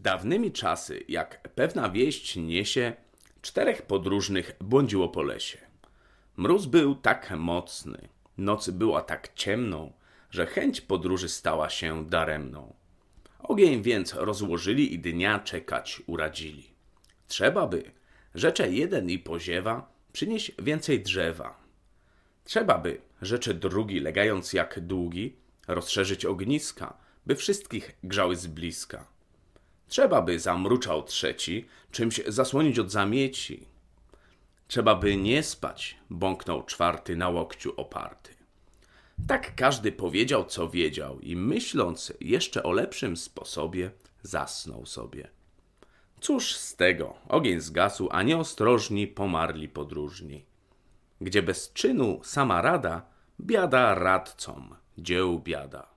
Dawnymi czasy, jak pewna wieść niesie, czterech podróżnych błądziło po lesie. Mróz był tak mocny, noc była tak ciemną, że chęć podróży stała się daremną. Ogień więc rozłożyli i dnia czekać uradzili. Trzeba by, rzecze jeden i poziewa, przynieść więcej drzewa. Trzeba by, rzecze drugi, legając jak długi, rozszerzyć ogniska, by wszystkich grzały z bliska. Trzeba by zamruczał trzeci, czymś zasłonić od zamieci. Trzeba by nie spać, bąknął czwarty na łokciu oparty. Tak każdy powiedział, co wiedział i myśląc jeszcze o lepszym sposobie, zasnął sobie. Cóż z tego, ogień zgasł, a nieostrożni pomarli podróżni. Gdzie bez czynu sama rada, biada radcom, dzieł biada.